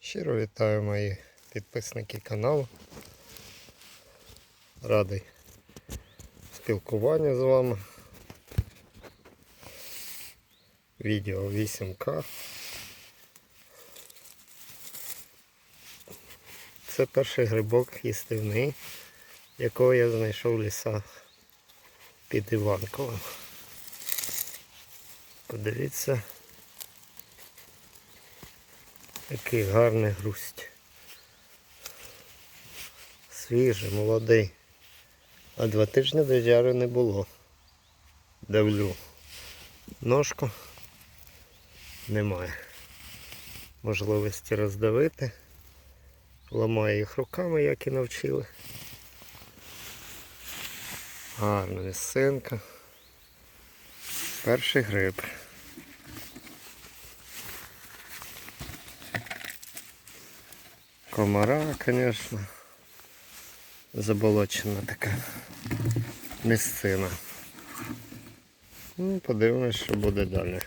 Щиро вітаю мої підписники каналу. Радий спілкуванню з вами. Відео 8К. Це перший грибок їстивний, якого я знайшов в лісах під Іванковим. Подивіться, який гарний грусть. Свіжий, молодий. А два тижні до не було. Давлю. Ножку немає. Можливості роздавити. Ламаю їх руками, як і навчили. Гарна місцинка. Перший гриб. Комара, звісно. Заболочена така місцина. Ну, подивимось, що буде далі.